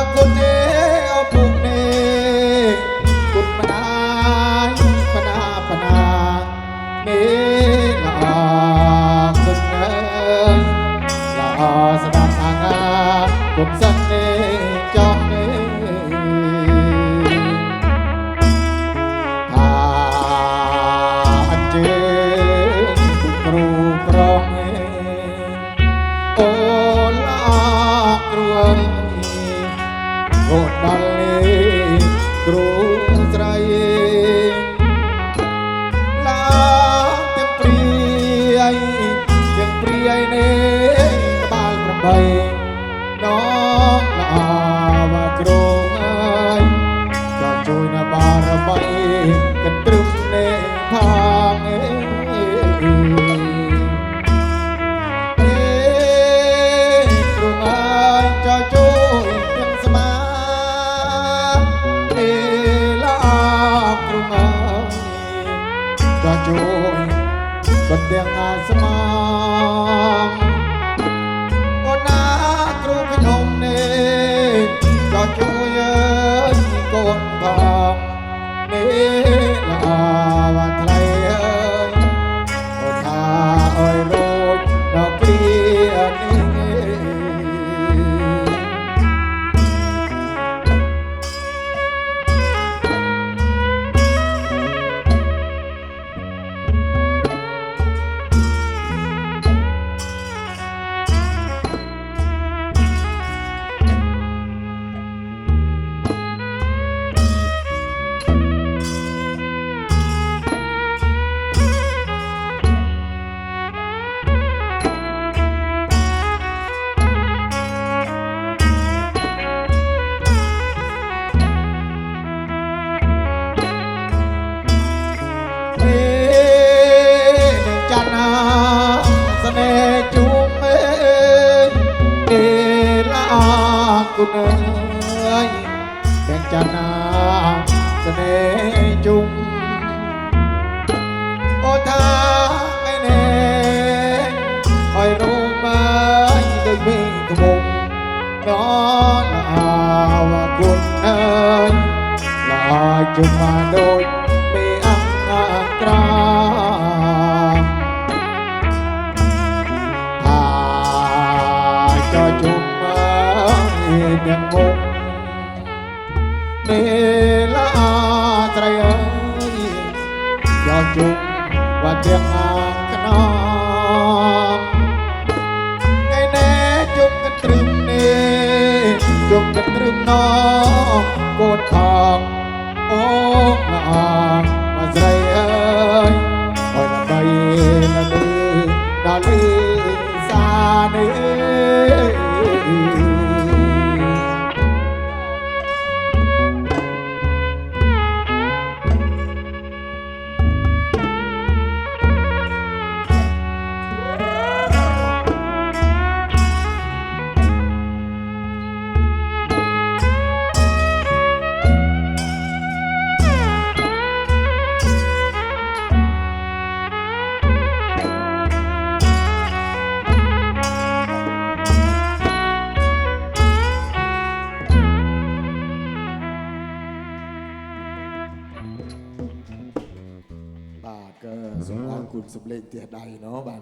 I'm gonna. អូដល់នេះគ្រូស្រី ទ្រង់ហើយចោះជួយបណ្ដឹងអាស្មាអូនណាគ្រូខ្ញុំនេះចោះជួយ គុណអើយទាំងចាត់ណាស្នេហ៍ជុំអូថាថ្ងៃនេះឲ្យរួមមើលដូចវិញក្មុំននអាវគុណអើយឡាជុំមកដូចពីអង្គ ទាំងមុខនេះឡាស្สุภาพคุณสำเร็จเตียใดเนาะบาง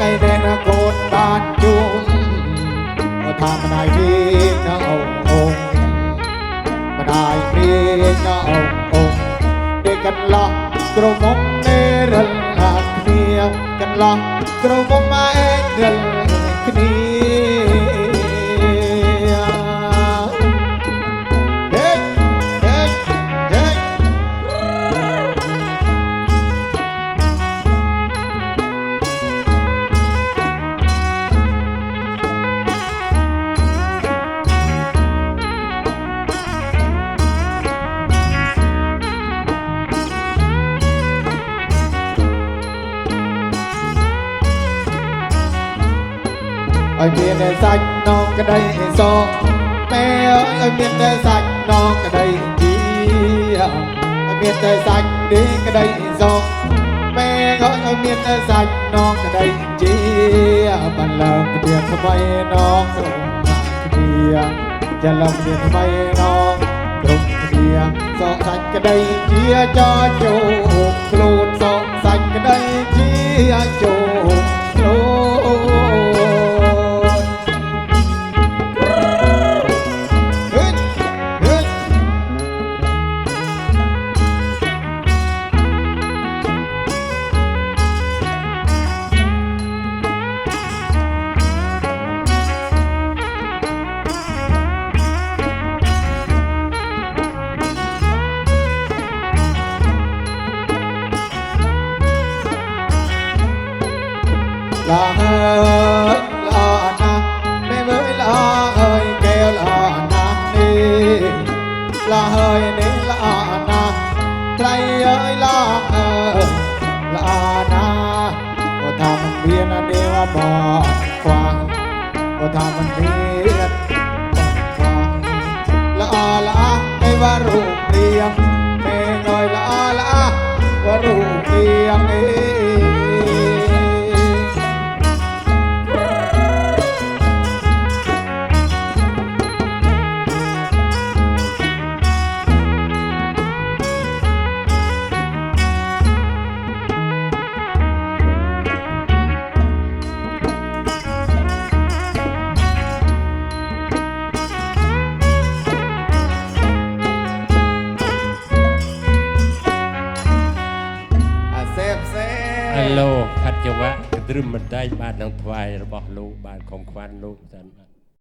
ចៃរែងរកូនបានជុំក៏តាមម្ដាយព្រៀងណាអងអងម្ដាយព្រៀងណាអងអងពេលកន្លោះក្រមុំនេរិលអាគ្នាកន្លោះក្រមុំឯងរិលគ្នា ឲ្យមានតែសាច់នងក្តីសងម៉ែអើយឲ្យមានតែសាច់នងក្តីជីឲ្យមានតែសាច់ឌីក្តីសងម៉ែអើយឲ្យមានតែសាច់នងក្តីជីបានឡើងផ្ទះថ្មីនងក្រុមគ្នាចាឡើងផ្ទះថ្មីនងក្រុមគ្នាសងសាច់ក្តីជាចោជោគខ្លួនសងសាច់ក្តីជាជោគខ្លួន ก็ทำมันเดียดละอาละอาไม่ว่ารูปเรียงเพลงลอยละอาละอาว่ารูปเรียงเอง ឡូខាត់ចង្វាក់កត្រឹមមិនដែងបាននឹងថ្វាយរបស់លោកបានខំខ្វាន់លោកសិនបាទ